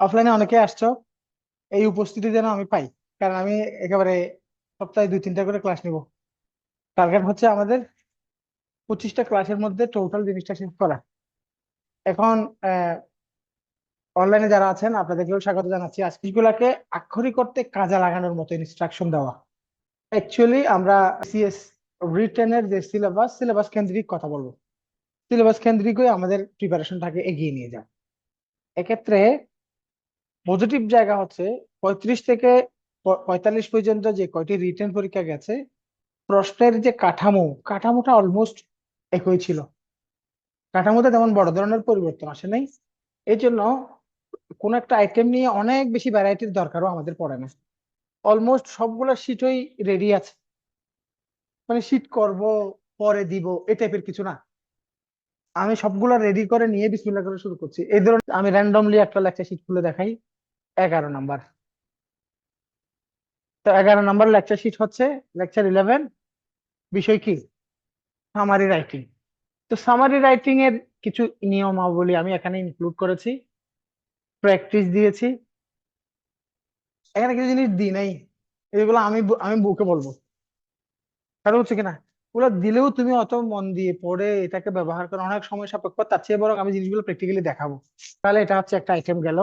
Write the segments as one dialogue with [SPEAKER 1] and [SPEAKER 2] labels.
[SPEAKER 1] অফলাইনে অনেকে আসছো, এই উপস্থিতি যেন আমি পাই, কারণ আমি একেবারে সপ্তাহে দুই, তিনটা করে ক্লাস নিব। টার্গেট হচ্ছে আমাদের পঁচিশটা ক্লাসের মধ্যে টোটাল জিনিসটা শেষ করা। এখন অনলাইনে যারা আছেন, আপনাদেরকেও স্বাগত জানাচ্ছি। আজকে আক্ষরিক করতে কাজে লাগানোর মতো ইনস্ট্রাকশন দেওয়া। অ্যাকচুয়ালি আমরা সিএস রিটেনের যে সিলেবাস সিলেবাস কেন্দ্রিক কথা বলব। সিলেবাস কেন্দ্রিকই আমাদের প্রিপারেশনটাকে এগিয়ে নিয়ে যায়। এক্ষেত্রে পজিটিভ জায়গা হচ্ছে পঁয়ত্রিশ থেকে পঁয়তাল্লিশ পর্যন্ত যে কয়টি রিটেন পরীক্ষা গেছে, প্রশ্নের যে কাঠামো, কাঠামোটা অলমোস্ট একই ছিল। কাঠামোতে তেমন বড় ধরনের পরিবর্তন আসে নাই। এই জন্য কোন একটা আইটেম নিয়ে অনেক বেশি ভ্যারাইটির দরকারও আমাদের পড়ে না। অলমোস্ট সবগুলো শিটই রেডি আছে। মানে শিট করব, পরে দিব, এই টাইপের কিছু না। আমি সবগুলো রেডি করে নিয়ে বিসমিল্লাহ করে শুরু করছি। এই ধরনের আমি র্যান্ডমলি একটা লেকচার শিট খুলে দেখাই। এগারো নাম্বার। তো এগারো নাম্বার লেকচার শিট হচ্ছে লেকচার ইলেভেন বিষয় কি? সামারি রাইটিং তো সামারি রাইটিং এর কিছু নিয়মাবলী আমি এখানে ইনক্লুড করেছি। প্র্যাকটিস দিয়েছি। এখানে কিছু জিনিস দিই নাই। এগুলো আমি আমি বুকে বলব। হচ্ছে কিনা? ওগুলো দিলেও তুমি অত মন দিয়ে পড়ে এটাকে ব্যবহার করে অনেক সময় সাপেক্ষ, তার চেয়ে বরং আমি জিনিসগুলো প্র্যাকটিক্যালি দেখাবো। তাহলে এটা হচ্ছে একটা আইটেম গেল।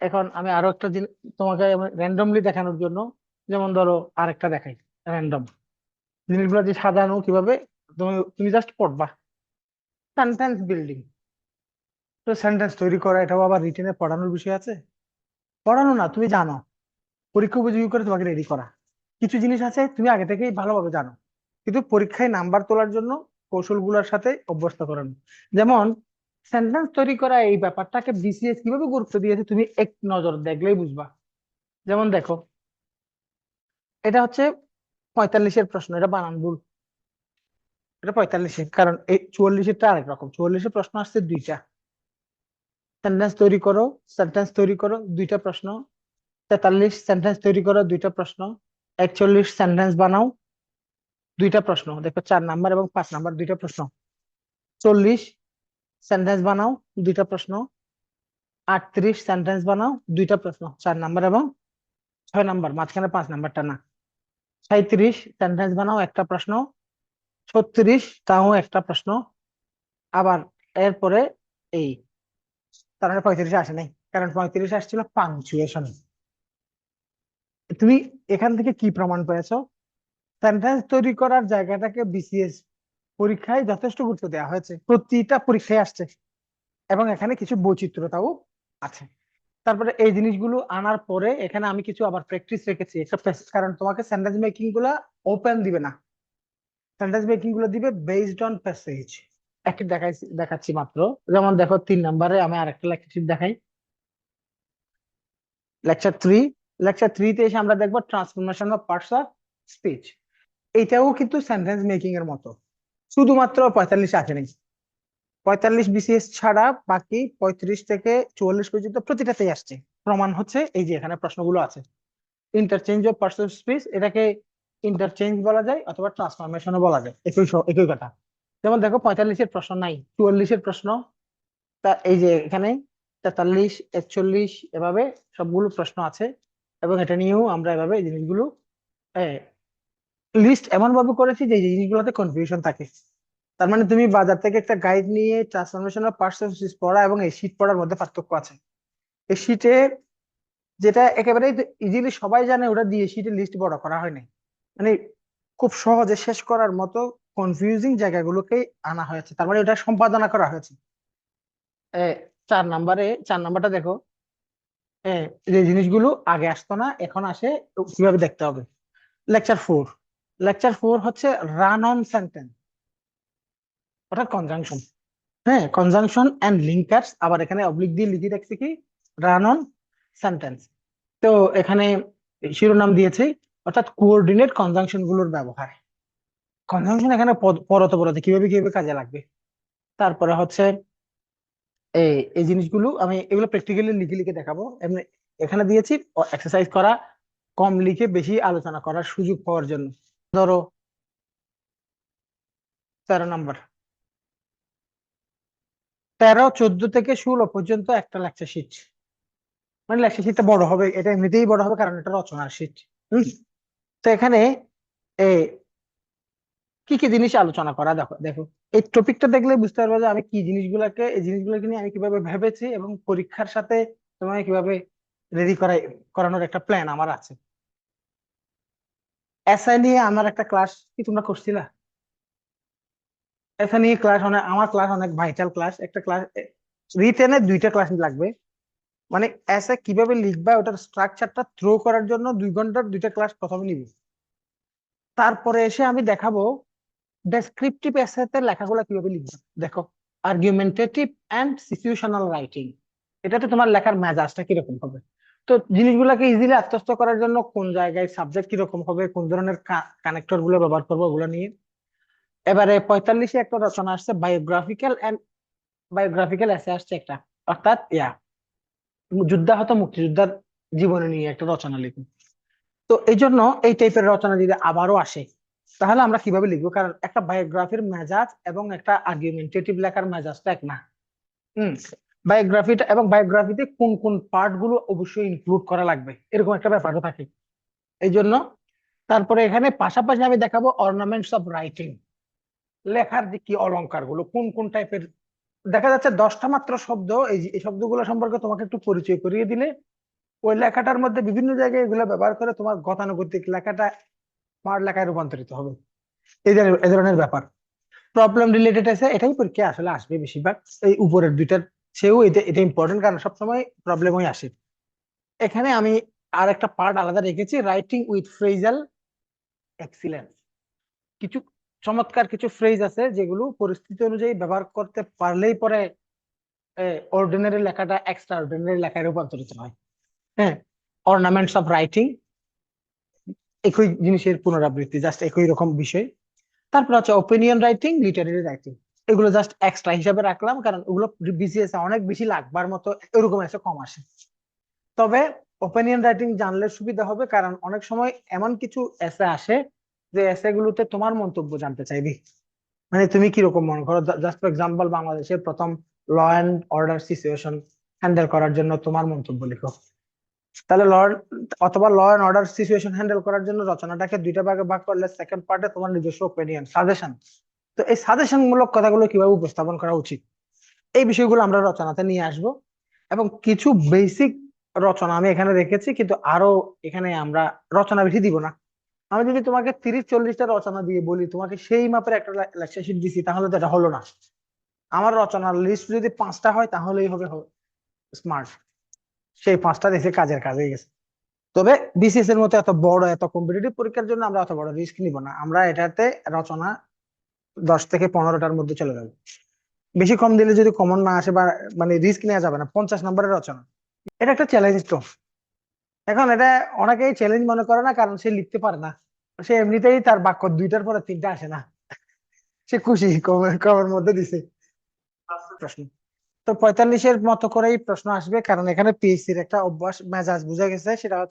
[SPEAKER 1] এখন আমি আরও একটা জিনিস তোমাকে র্যান্ডমলি দেখানোর জন্য, যেমন ধরো আরেকটা দেখাই র্যান্ডম জিনিসগুলো যে সাজানো কীভাবে, তুমি তুমি জাস্ট পড়বা। সেন্টেন্স বিল্ডিং তো সেন্টেন্স তৈরি করা, এটাও আবার রিটেনে পড়ানোর বিষয় আছে। পড়ানো না, তুমি জানো। পরীক্ষা উপযোগী করে তোমাকে রেডি করা। কিছু জিনিস আছে তুমি আগে থেকেই ভালোভাবে জানো। কিন্তু পরীক্ষায় নাম্বার তোলার জন্য কৌশলগুলোর সাথে অভ্যস্ত করানো যেমন সেন্টেন্স তৈরি করা এই ব্যাপারটাকে বিসিএস কীভাবে গুরুত্ব দিয়েছে তুমি এক নজর দেখলেই বুঝবা। যেমন দেখো, এটা হচ্ছে পঁয়তাল্লিশের প্রশ্ন, এটা বানান ভুল। এটা পঁয়তাল্লিশের, কারণ এই চুয়াল্লিশেরটা আরেক রকম। চুয়াল্লিশের প্রশ্ন আসছে দুইটা। সেন্টেন্স তৈরি করো সেন্টেন্স তৈরি করো, দুইটা প্রশ্ন। তেতাল্লিশ সেন্টেন্স তৈরি করো, দুইটা প্রশ্ন। একচল্লিশ সেন্টেন্স বানাও, দুইটা প্রশ্ন, দেখো চার নাম্বার এবং পাঁচ নাম্বার, দুইটা প্রশ্ন। চল্লিশ সেন্টেন্স বানাও, দুইটা প্রশ্ন। আটত্রিশ সেন্টেন্স বানাও, দুইটা প্রশ্ন, চার নাম্বার এবং ছয় নাম্বার, মাঝখানে পাঁচ নাম্বারটা না। সাঁইত্রিশ সেন্টেন্স বানাও, একটা প্রশ্ন। ছত্রিশ, তাও একটা প্রশ্ন। আবার এরপরে এই, তার মানে পঁয়ত্রিশে আসে নাই, কারণ পঁয়ত্রিশে আসছিল পাংচুয়েশন তুমি এখান থেকে কি প্রমাণ পেয়েছ? সেন্টেন্স তৈরি করার জায়গাটাকে বিসিএস পরীক্ষায় যথেষ্ট গুরুত্ব দেওয়া হয়েছে। প্রতিটা পরীক্ষায় আসছে এবং এখানে কিছু বৈচিত্র্যতাও আছে। তারপরে এই জিনিসগুলো আনার পরে এখানে আমি কিছু আবার প্র্যাকটিস রেখেছি। প্যাসেজ কারণ তোমাকে সেন্টেন্স মেকিংগুলা ওপেন দিবে না। সেন্টেন্স মেকিংগুলো দিবে বেসড অন প্যাসেজ একটি দেখাই দেখাচ্ছি মাত্র। যেমন দেখো, তিন নম্বরে আমি আরেকটা লেকচার দেখাই। লেকচার থ্রি লেকচার থ্রিতে এসে আমরা দেখব transformation of parts of speech এইটাও কিন্তু সেন্টেন্স মেকিং এর মতো। শুধুমাত্র পঁয়তাল্লিশ আসে নাই পঁয়তাল্লিশ বিসিএস ছাড়া বাকি পঁয়ত্রিশ থেকে চুয়াল্লিশ পর্যন্ত প্রতিটাতেই আসছে। প্রমাণ হচ্ছে এই যে এখানে প্রশ্নগুলো আছে। Interchange of parts of speech এটাকে ইন্টারচেঞ্জ বলা যায় অথবা ট্রান্সফরমেশনও বলা যায়। একই একই কথা। যেমন দেখো পঁয়তাল্লিশের প্রশ্ন নাই, চুয়াল্লিশের প্রশ্ন। তা এই যে এখানে তেতাল্লিশ, একচল্লিশ এভাবে সবগুলো প্রশ্ন আছে। এবং এটা নিয়েও আমরা এভাবে এই জিনিসগুলো লিস্ট এমন ভাবে করেছি যে জিনিসগুলোতে কনফিউশন থাকে। তার মানে তুমি বাজার থেকে একটা গাইড নিয়ে ট্রান্সফরমেশন অফ স্পিচ পড়া এবং এই শীট পড়ার মধ্যে পার্থক্য আছে। এই শীটে যেটা একেবারে ইজিলি সবাই জানে, ওটা দিয়ে শীটে লিস্ট বড় করা হয় নাই মানে খুব সহজে শেষ করার মতো কনফিউজিং জায়গাগুলোকে আনা হয়েছে। তার মানে ওটা সম্পাদনা করা হয়েছে। চার নাম্বারে, চার নাম্বারটা দেখো। যে জিনিসগুলো আগে আসতো না, এখন আসে কীভাবে দেখতে হবে? লেকচার ফোর লেকচার ফোর হচ্ছে রান অন সেন্টেন্স অর্থাৎ কনজাংশন হ্যাঁ কনজাংশন এন্ড লিঙ্কার্স আবার এখানে অবলিক দিয়ে লিখে রাখছি কি? রান অন সেন্টেন্স তো এখানে শিরোনাম দিয়েছে, অর্থাৎ কোঅর্ডিনেট কনজাংশনগুলোর ব্যবহার। কনজাংশন এখানে পরতে পরতে, কীভাবে কীভাবে কাজে লাগবে? তারপরে হচ্ছে এই এই জিনিসগুলো আমি এগুলো প্র্যাকটিক্যালি লিখে লিখে দেখাবো। এমনি এখানে দিয়েছি এক্সারসাইজ করা, কম লিখে বেশি আলোচনা করার সুযোগ পাওয়ার জন্য। ধরো, তেরো নাম্বার তেরো, চোদ্দ থেকে ষোলো পর্যন্ত একটা লেকচার শিট মানে লেকচার শিটটা বড় হবে, এটা এমনিতেই বড় হবে কারণ এটা রচনার শিট হম? তো এখানে কি কি জিনিস আলোচনা করা? দেখো দেখো, এই টপিকটা দেখলে বুঝতে পারবে যে আমি কি জিনিসগুলোকে, এই জিনিসগুলোকে নিয়ে আমি কীভাবে ভেবেছি এবং পরীক্ষার সাথে তোমাকে কীভাবে রেডি করাই, করানোর একটা প্ল্যান আমার আছে। এসআই নিয়ে আমার একটা ক্লাস কি তোমরা করছিলা এসআই নিয়ে ক্লাস অনেক আমার ক্লাস অনেক ভাইটাল ক্লাস একটা ক্লাস রিটেনে দুইটা ক্লাস লাগবে। মানে এসে কীভাবে লিখবা, ওটার স্ট্রাকচারটা থ্রো করার জন্য দুই ঘণ্টার দুইটা ক্লাস প্রথমে নিব। তারপরে এসে আমি দেখাবো ডেসক্রিপটিভ এসেতে লেখাগুলো কীভাবে লিখবে? দেখো আর্গুমেন্টেটিভ এন্ড সিচুয়েশনাল রাইটিং এটাতে তোমার লেখার মেজাজটা কীরকম হবে? তো জিনিসগুলোকে ইজিলি আত্মস্থ করার জন্য কোন জায়গায় সাবজেক্ট কীরকম হবে, কোন ধরনের কানেক্টরগুলো ব্যবহার করব ওগুলো নিয়ে। এবারে পঁয়তাল্লিশে একটা রচনা আসছে বায়োগ্রাফিক্যাল এন্ড বায়োগ্রাফিক্যাল এসে আসছে একটা। অর্থাৎ, ইয়া যুদ্ধাহত মুক্তিযোদ্ধার জীবনী নিয়ে একটা রচনা লিখুন তো এই জন্য এই টাইপের রচনা যদি আবারও আসে তাহলে আমরা কীভাবে লিখব? কারণ একটা বায়োগ্রাফির মেজাজ এবং একটা আর্গুমেন্টেটিভ লেখার মেজাজটা এক না। হম? বায়োগ্রাফিটা এবং বায়োগ্রাফিতে কোন কোন পার্টগুলো অবশ্যই ইনক্লুড করা লাগবে? এরকম একটা ব্যাপারও থাকে। এই জন্য তারপরে এখানে পাশাপাশি আমি দেখাবো অর্নামেন্টস অফ রাইটিং লেখার যে কি অলংকারগুলো কোন কোন টাইপের দেখা যাচ্ছে দশটা মাত্র শব্দ, এই যে- এই শব্দগুলো সম্পর্কে তোমাকে একটু পরিচয় করিয়ে দিলে। ওই লেখাটার মধ্যে বিভিন্ন জায়গায় এগুলো ব্যবহার করে তোমার গতানুগতিক লেখাটা স্মার্ট লেখায় রূপান্তরিত হবে। এই ধরনের ধরনের ব্যাপার। প্রবলেম রিলেটেড আছে, এটাই পরীক্ষা আসলে আসবে বেশিরভাগ। এই উপরের দুইটার সেও এটা এটা ইম্পর্টেন্ট কারণ সবসময় প্রবলেম প্রবলেমই আসে। এখানে আমি আর একটা পার্ট আলাদা রেখেছি রাইটিং উইথ ফ্রেজাল এক্সিলেন্স কিছু চমৎকার কিছু ফ্রেজ আছে যেগুলো পরিস্থিতি অনুযায়ী ব্যবহার করতে পারলেই পরে অর্ডিনারি লেখাটা এক্সট্রা অর্ডিনারি লেখায় রূপান্তরিত হয়। হ্যাঁ অর্নামেন্টস অফ রাইটিং একই জিনিসের পুনরাবৃত্তি জাস্ট একই রকম বিষয়। তারপর হচ্ছে ওপিনিয়ন রাইটিং লিটারেরি রাইটিং এগুলো জাস্ট এক্সট্রা হিসাবে রাখলাম, কারণ ওগুলো বিসিএস অনেক বেশি লাগবার মতো এরকম এসে কম আসে। তবে ওপিনিয়ন রাইটিং জানলে সুবিধা হবে, কারণ অনেক সময় এমন কিছু এসে আসে যে এসে গুলোতে তোমার মন্তব্য জানতে চাইবি। মানে তুমি কীরকম মনে করো? জাস্ট ফর এক্সাম্পল বাংলাদেশের প্রথম law and order situation handle করার জন্য তোমার মন্তব্য লিখো। তাহলে ল অথবা law and order situation handle করার জন্য রচনাটাকে দুইটা ভাগে ভাগ করলে সেকেন্ড পার্টে তোমার নিজস্ব ওপিনিয়ন সাজেশন তো এই সাজেশন মূলক কথাগুলো কীভাবে উপস্থাপন করা উচিত? এই বিষয়গুলো আমরা রচনাতে নিয়ে আসব। এবং কিছু বেসিক রচনা আমি এখানে রেখেছি, কিন্তু আরও এখানে আমরা রচনা বেশি দিব না। আমি যদি তোমাকে তিরিশ, চল্লিশটা রচনা দিয়ে বলি, তোমাকে সেই মাপের একটা লেকচার শিট দিছি, তাহলে তো এটা হলো না। আমার রচনার লিস্ট যদি পাঁচটা হয়, তাহলেই হবে স্মার্ট সেই পাঁচটা দেশে কাজের কাজে গেছে। তবে বিসিএস এর মতো এত বড়, এত কম্পিটিটিভ পরীক্ষার জন্য আমরা অত বড় রিস্ক নিব না। আমরা এটাতে রচনা দশ থেকে পনেরোটার মধ্যে চলে যাবে। বেশি কম দিলে যদি কমন না আসে বা মানে রিস্ক নেওয়া যাবে না, পঞ্চাশ নম্বরের রচনা। এটা একটা চ্যালেঞ্জ তো এখন এটা অনেকেই চ্যালেঞ্জ মনে করে না, কারণ সে লিখতে পারে না। সে এমনিতেই তার বাক্য দুইটার পরে তিনটা আসে না। সে খুশি, কমের কমের মধ্যে দিছে। প্রশ্ন। তো পঁয়তাল্লিশের মতো করেই প্রশ্ন আসবে, কারণ এখানে পিএসসির একটা অভ্যাস, মেজাজ বুঝা গেছে, সেটা